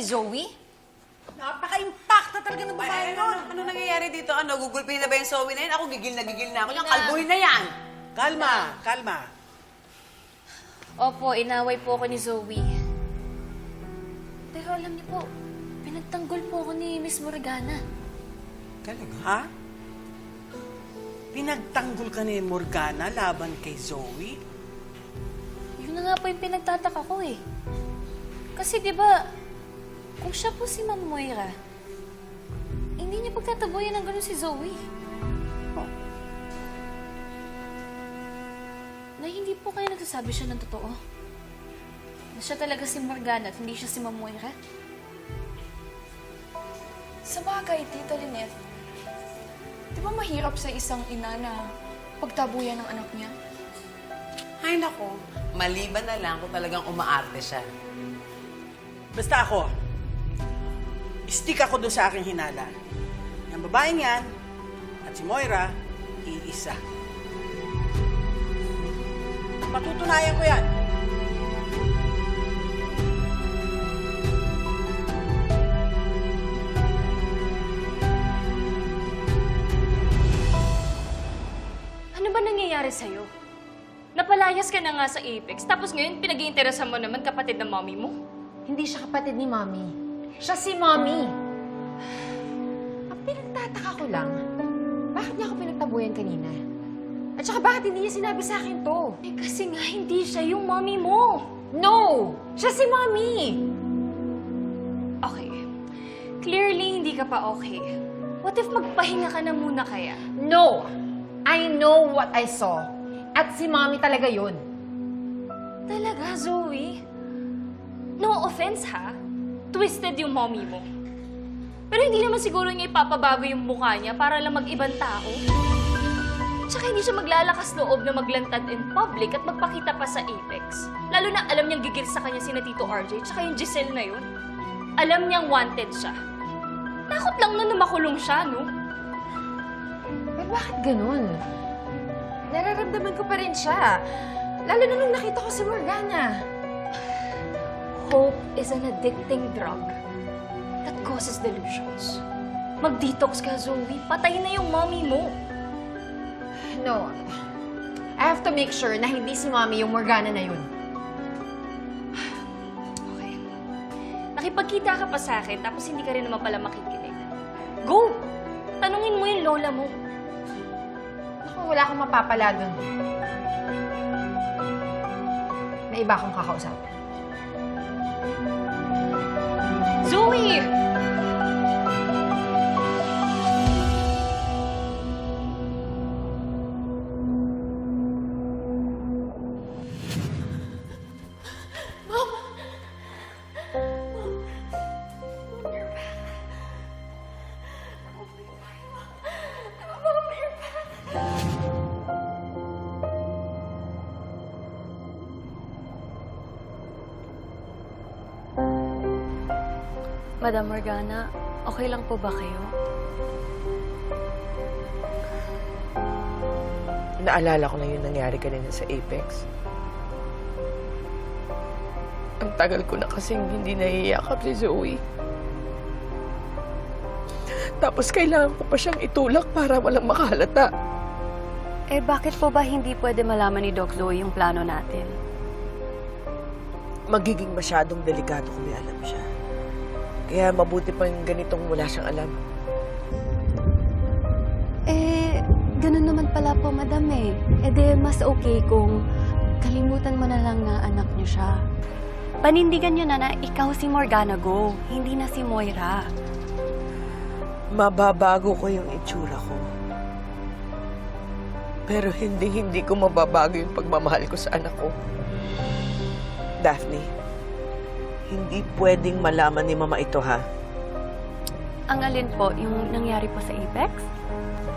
ni Zoe? Napaka-impact na talaga ng babae Ay, ano, nun. ano nangyayari dito? Ano, gugulpin na ba yung Zoe na yun? Ako gigil na gigil na ako. Yung kalbuhin na yan. Kalma, kalma. Opo, inaway po ako ni Zoe. Pero alam niyo po, pinagtanggol po ako ni Miss Morgana. Talaga? Ha? Pinagtanggol ka ni Morgana laban kay Zoe? Yun na nga po yung pinagtataka ko eh. Kasi di ba, kung siya po si Ma'am Moira, hindi niya pagtataboyan ng gano'n si Zoe. Oh. Na hindi po kayo nagsasabi siya ng totoo. Na siya talaga si Morgana at hindi siya si Ma'am Moira. Sa bagay, Tita Lynette, di ba mahirap sa isang ina na pagtabuyan ng anak niya? Ay, nako. Maliban na lang kung talagang umaarte siya. Basta ako, stick ako doon sa aking hinala. Yung babaeng yan, at si Moira, iisa. Patutunayan ko yan. Ano ba nangyayari sa'yo? Napalayas ka na nga sa Apex, tapos ngayon pinag-iinteresan mo naman kapatid ng mommy mo? Hindi siya kapatid ni Mommy. Siya si Mommy. Ang pinagtataka ko lang, bakit niya ako pinagtabuyan kanina? At saka bakit hindi niya sinabi sa akin to? Eh kasi nga hindi siya yung mommy mo. No! Siya si Mommy! Okay. Clearly, hindi ka pa okay. What if magpahinga ka na muna kaya? No! I know what I saw. At si Mommy talaga yun. Talaga, Zoe? No offense, ha? Twisted yung mommy mo. Pero hindi naman siguro niya ipapabago yung mukha niya para lang mag-ibang tao. Tsaka hindi siya maglalakas loob na maglantad in public at magpakita pa sa Apex. Lalo na alam niyang gigil sa kanya sina Tito RJ tsaka yung Giselle na yun. Alam niyang wanted siya. Takot lang na makulong siya, no? Pero bakit ganun? Nararamdaman ko pa rin siya. Lalo na nung nakita ko si Morgana. Hope is an addicting drug that causes delusions. Mag-detox ka, Zoe. Patay na yung mommy mo. No. I have to make sure na hindi si Mommy yung Morgana na yun. Okay. Nakipagkita ka pa sa akin, tapos hindi ka rin naman pala makikinig. Go! Tanungin mo yung lola mo. Naku, wala akong mapapala dun. May iba akong kakausap. Zoe! Madam Morgana, okay lang po ba kayo? Naalala ko lang yung nangyari kanina sa Apex. Ang tagal ko na kasing hindi naiiyakap si Zoe. Tapos kailangan ko pa siyang itulak para walang makahalata. Eh, bakit po ba hindi pwede malaman ni Doc Zoe yung plano natin? Magiging masyadong delikado kung may alam siya. Kaya mabuti pang ganitong wala siyang alam. Eh, ganun naman pala po, madam eh. Eh de, mas okay kung kalimutan mo na lang na anak niyo siya. Panindigan niyo na na ikaw si Morgana Go, hindi na si Moira. Mababago ko yung itsura ko. Pero hindi-hindi ko mababago yung pagmamahal ko sa anak ko. Daphne, hindi pwedeng malaman ni Mama ito, ha? Ang alin po, yung nangyari po sa Apex?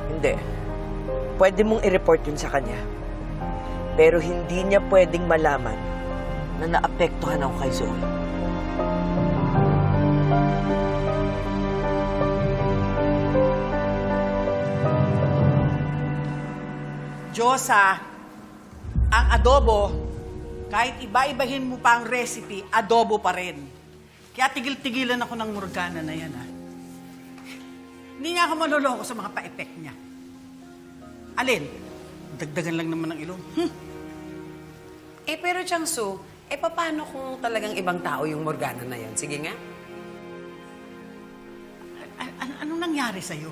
Hindi. Pwede mong i-report yun sa kanya. Pero hindi niya pwedeng malaman na naapektuhan ako kay Zoe. Diyosa, ang adobo, kahit iba-ibahin mo pa ang recipe, adobo pa rin. Kaya tigil-tigilan ako ng Morgana na yan, ha? Hindi niya ako maloloko sa mga pa-effect niya. Alin? Dagdagan lang naman ng ilong. Hmm. Eh, pero Changsu, eh, paano kung talagang ibang tao yung Morgana na yan? Sige nga. An- an- anong nangyari sa'yo?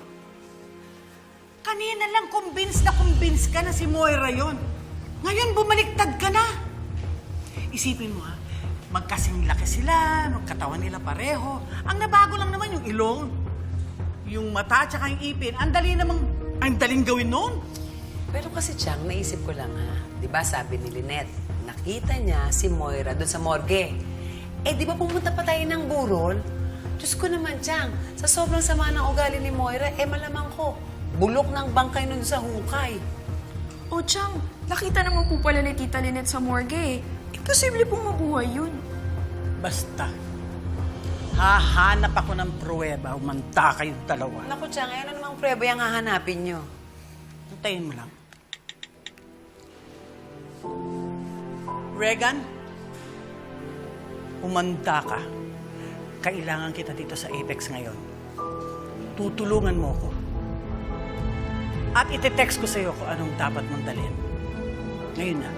Kanina lang convinced na convinced ka na si Moira yon. Ngayon bumaliktad ka na. Isipin mo ha, magkasing laki sila, magkatawan nila pareho. Ang nabago lang naman yung ilong, yung mata tsaka yung ipin. Ang dali namang, ang daling gawin noon. Pero kasi Chang, naisip ko lang ha. Di ba sabi ni Lynette, nakita niya si Moira doon sa morgue. Eh, di ba pumunta pa tayo ng burol? Diyos ko naman, Chang, sa sobrang sama ng ugali ni Moira, eh malamang ko, bulok ng bangkay nun sa hukay. O Chang, nakita naman po pala ni Tita Lynette sa morgue eh. Imposible pong mabuhay yun. Basta, hahanap ako ng pruweba, umanta kayong dalawa. Naku, Chang, eh, ano namang prueba yung hahanapin niyo? Antayin mo lang. Regan, umanda ka. Kailangan kita dito sa Apex ngayon. Tutulungan mo ko. At ite-text ko sa'yo kung anong dapat mong dalhin. Ngayon na.